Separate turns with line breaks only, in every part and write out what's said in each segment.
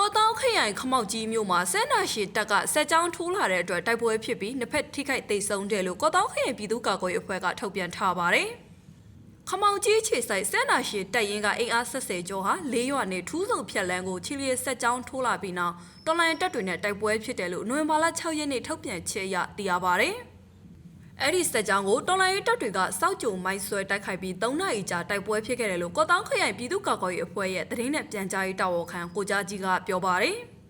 ကော့တောင်းခရိုင်ခမောက်ကြီးမြို့မှာဆန္ဒရှိတပ်ကစက်ကြောင်းထိုးလာတဲ့အတွက်တိုက်ပွဲဖြစ်ပြီးနှစ်ဖက်ထိခိုက်ဒေဆုံးတယ်လို့ကော့တောင်းခရိုင်ပြည်သူ့ကာကွယ်ရေးအဖွဲ့ကထုတ်ပြန်ထားပါတယ်။ခမောက်ကြီးခြေဆိုင်ဆန္ဒရှိတပ်ရင်းကအင်အားဆက်ဆယ်ကျော်ဟာလေးရွာနဲ့ထူးဆုံဖြတ်လန်းကိုချီလျက်စက်ကြောင်းထိုးလာပြီးနောက်တော်လိုင်းတပ်တွေနဲ့တိုက်ပွဲဖြစ်တယ်လို့နိုဝင်ဘာလ6ရက်နေ့ထုတ်ပြန်ချက်အရသိရပါတယ်။ အဲ့ဒီစက်ကြောင်းကိုတော်လိုင်းရေးတပ်တွေကစောက်ကြုံမိုင်းဆွဲတိုက်ခိုက်ပြီး၃နာရီကြာတိုက်ပွဲဖြစ်ခဲ့တယ်လို့ကော့တောင်းခရိုင်ပြည်သူ့ကာကွယ်ရေးအဖွဲ့ရဲ့သတင်းနဲ့ပြန်ကြားရေးတာဝန်ခံကိုကြားကြီးကပြောပါတယ်။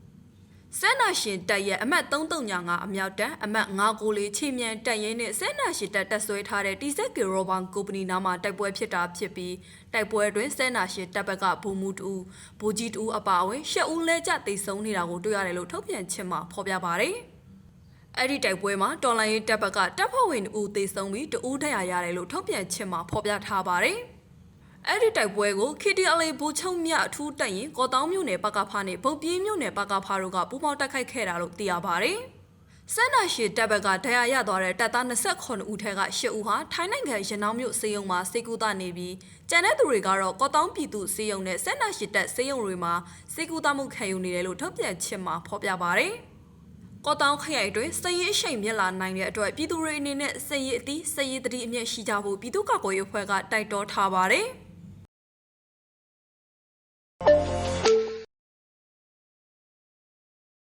စက်နာရှင်တပ်ရဲ့အမှတ်335အမြောက်တပ်အမှတ်994ချီမြန်တပ်ရင်းနဲ့စက်နာရှင်တပ်တပ်ဆွဲထားတဲ့တီဇက်ကီရောဘန်ကုမ္ပဏီနားမှာတိုက်ပွဲဖြစ်တာဖြစ်ပြီးတိုက်ပွဲအတွင်းစက်နာရှင်တပ်ဘက်ကဘူမူတူဘူကြီးတူအပါအဝင်ရှက်ဦးလဲကျသိမ်းဆုံးနေတာကိုတွေ့ရတယ်လို့ထုတ်ပြန်ချက်မှာဖော်ပြပါတယ်။ အဲ့ဒီတိုက်ပွဲမှာတော်လိုင်းရေးတပ်ဘက်ကတပ်ဖွဲ့ဝင်2ဦးသေဆုံးပြီး2ဦးဒဏ်ရာရတယ်လို့ထုတ်ပြန်ချက်မှာဖော်ပြထားပါတယ်။အဲ့ဒီတိုက်ပွဲကို KTLA ဘူချုံမြအထူးတပ်ရင်ကော်တောင်းမြို့နယ်ပကဖာနဲ့ဗုတ်ပြင်းမြို့နယ်ပကဖာတို့ကပူးပေါင်းတိုက်ခိုက်ခဲ့တာလို့သိရပါတယ်။စန္ဒရှိတပ်ဘက်ကဒဏ်ရာရသွားတဲ့တပ်သား29ဦးထက်က10ဦးဟာထိုင်းနိုင်ငံရနောင်းမြို့စေယုံမှာစေကူတာနေပြီးကျန်တဲ့သူတွေကတော့ကော်တောင်းပြည်သူစေယုံနဲ့စန္ဒရှိတပ်စေယုံတွေမှာစေကူတာမှုခံယူနေတယ်လို့ထုတ်ပြန်ချက်မှာဖော်ပြပါတယ်။ ကော့တောင်းခရိုင်တွင်စည်ရေးအရှိန်မြက်လာနိုင်တဲ့အတွက်ပြည်သူတွေအနေနဲ့စည်ရေးအသီးစည်ရေးတတိအမျက်ရှိကြဖို့ပြည်သူ့ကာကွယ်ရေးအဖွဲ့ကတိုက်တွန်းထားပါတယ်။